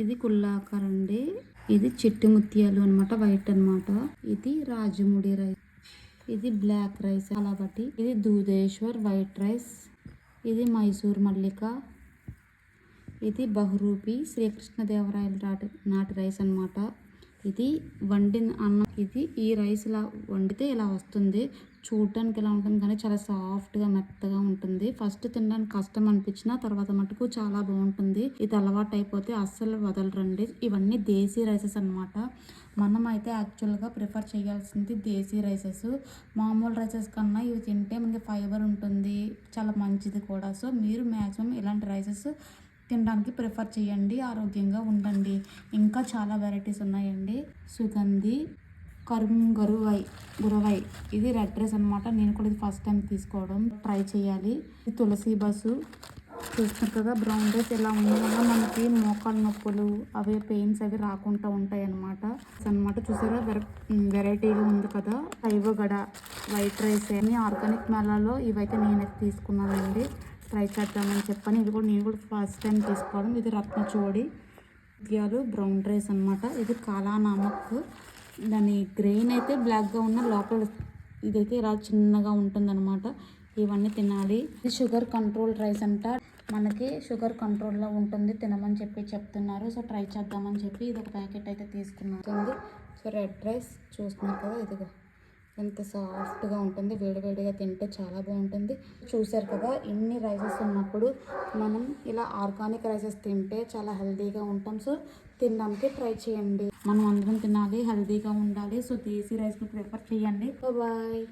ఇది కుల్లాకర్ అండి. ఇది చిట్టి ముత్యాలు అనమాట వైట్ అన్నమాట. ఇది రాజముడి రైస్. ఇది బ్లాక్ రైస్ అలాబట్టి ఇది దూదేశ్వర్ వైట్ రైస్. ఇది మైసూర్ మల్లిక. ఇది బహురూపి శ్రీకృష్ణదేవరాయల నాటి నాటి రైస్ అన్నమాట. ఇది వండిన అన్నం. ఇది ఈ రైస్ ఇలా వండితే ఇలా వస్తుంది. చూడటానికి ఇలా ఉంటుంది కానీ చాలా సాఫ్ట్గా మెత్తగా ఉంటుంది. ఫస్ట్ తినడానికి కష్టం అనిపించిన తర్వాత మటుకు చాలా బాగుంటుంది. ఇది అలవాటు అయిపోతే అస్సలు వదలరండి. ఇవన్నీ దేశీ రైసెస్ అన్నమాట. మనం అయితే యాక్చువల్గా ప్రిఫర్ చేయాల్సింది దేశీ రైసెస్. మామూలు రైసెస్ కన్నా ఇవి తింటే మనకి ఫైబర్ ఉంటుంది. చాలా మంచిది కూడా. సో మీరు మ్యాక్సిమం ఇలాంటి రైసెస్ తినడానికి ప్రిఫర్ చేయండి. ఆరోగ్యంగా ఉండండి. ఇంకా చాలా వెరైటీస్ ఉన్నాయండి. సుగంధి కరుం గరువై గురవై. ఇది రెడ్ రైస్ అనమాట నేను కూడా ఇది ఫస్ట్ టైం తీసుకోవడం. ట్రై చేయాలి. ఇది తులసి బస్సు. చూస్తున్నారు కదా బ్రౌన్ రైస్ ఇలా ఉండడం మనకి మోకాలు నొప్పులు అవి పెయిన్స్ అవి రాకుండా ఉంటాయి అనమాట అనమాట చూసారా? వెరైటీగా ఉంది కదా. గడ వైట్ రైస్ అని ఆర్గానిక్ మేళాలో ఇవైతే నేనైతే తీసుకున్నానండి. ట్రై చేద్దామని చెప్పని ఇది కూడా నేను కూడా ఫస్ట్ టైం తీసుకోవడం. ఇది రత్నచోడి ముత్యాలు బ్రౌన్ రైస్ అన్నమాట. ఇది కాలానామక్. దాని గ్రెయిన్ అయితే బ్లాక్గా ఉన్న లోపల ఇదైతే ఇలా చిన్నగా ఉంటుందన్నమాట. ఇవన్నీ తినాలి. ఇది షుగర్ కంట్రోల్ రైస్ అంట. మనకి షుగర్ కంట్రోల్లో ఉంటుంది. తినమని చెప్పి చెప్తున్నారు. సో ట్రై చేద్దామని చెప్పి ఇది ఒక ప్యాకెట్ అయితే తీసుకున్నాను. సో రెడ్ రైస్ చూస్తున్నారు కదా ఇదిగో. ఎంత సాఫ్ట్గా ఉంటుంది వేడివేడిగా తింటే చాలా బాగుంటుంది. చూసారు కదా ఇన్ని రైసెస్ ఉన్నప్పుడు మనం ఇలా ఆర్గానిక్ రైసెస్ తింటే చాలా హెల్తీగా ఉంటాం. సో తినడానికి ట్రై చేయండి. మనం అందరం తినాలి హెల్తీగా ఉండాలి. సో దేశీ రైస్ని ప్రిఫర్ చేయండి. బాయ్.